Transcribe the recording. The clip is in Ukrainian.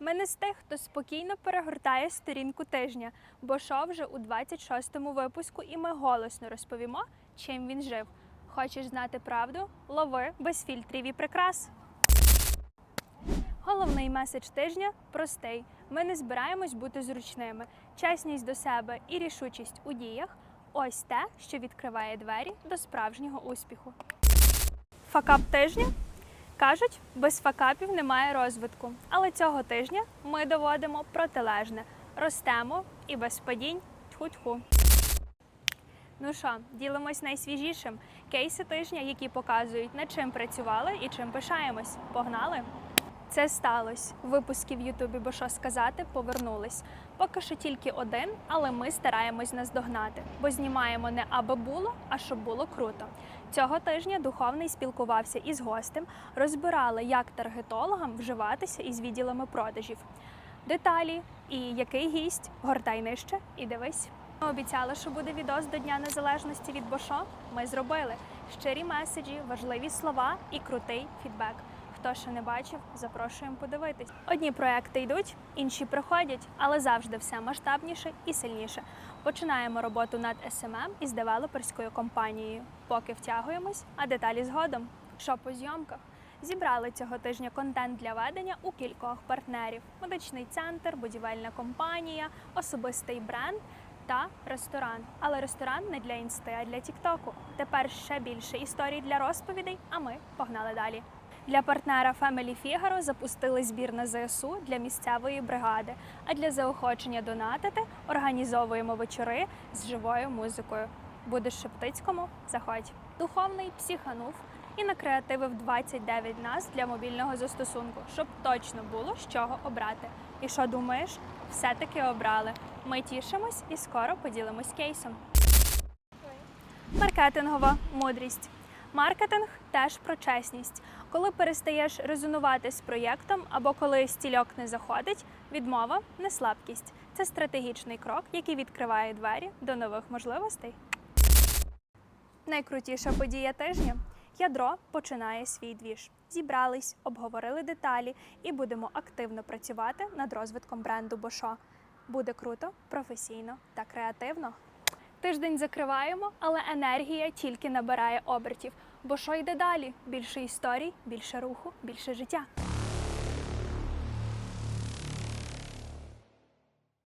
Ми не з тих, хто спокійно перегортає сторінку тижня, бо шо вже у 26-му випуску, і ми голосно розповімо, чим він жив. Хочеш знати правду? Лови без фільтрів і прикрас. Головний меседж тижня простий. Ми не збираємось бути зручними. Чесність до себе і рішучість у діях ось те, що відкриває двері до справжнього успіху. Факап тижня кажуть, без факапів немає розвитку. Але цього тижня ми доводимо протилежне: ростемо і без падінь тьху-тьху. Ну що, ділимось найсвіжішим кейси тижня, які показують, над чим працювали і чим пишаємось. Погнали! Це сталося. Випуски в Ютубі, бо що сказати, повернулись. Поки що тільки один, але ми стараємось наздогнати, бо знімаємо не аби було, а щоб було круто. Цього тижня духовний спілкувався із гостем, розбирали, як таргетологам вживатися із відділами продажів. Деталі і який гість, гортай нижче і дивись. Ми обіцяли, що буде відос до Дня Незалежності від Бошо. Ми зробили щирі меседжі, важливі слова і крутий фідбек. Хто ще не бачив, запрошуємо подивитись. Одні проекти йдуть, інші приходять, але завжди все масштабніше і сильніше. Починаємо роботу над SMM із девелоперською компанією. Поки втягуємось, а деталі згодом. Що по зйомках? Зібрали цього тижня контент для ведення у кількох партнерів: медичний центр, будівельна компанія, особистий бренд та ресторан. Але ресторан не для інсти, а для Тіктоку. Тепер ще більше історій для розповідей, а ми погнали далі. Для партнера Family Figaro запустили збір на ЗСУ для місцевої бригади. А для заохочення донатити організовуємо вечори з живою музикою. Будеш Шептицькому? Заходь. Духовний психанув і накреативив 29 нас для мобільного застосунку, щоб точно було з чого обрати. І що думаєш? Все-таки обрали. Ми тішимось і скоро поділимось кейсом. Маркетингова мудрість. Маркетинг теж про чесність. Коли перестаєш резонувати з проєктом або коли стільок не заходить, відмова не слабкість. Це стратегічний крок, який відкриває двері до нових можливостей. Найкрутіша подія тижня. Ядро починає свій двіж. Зібрались, обговорили деталі і будемо активно працювати над розвитком бренду Бошо. Буде круто, професійно та креативно. Тиждень закриваємо, але енергія тільки набирає обертів. Бо що йде далі? Більше історій, більше руху, більше життя.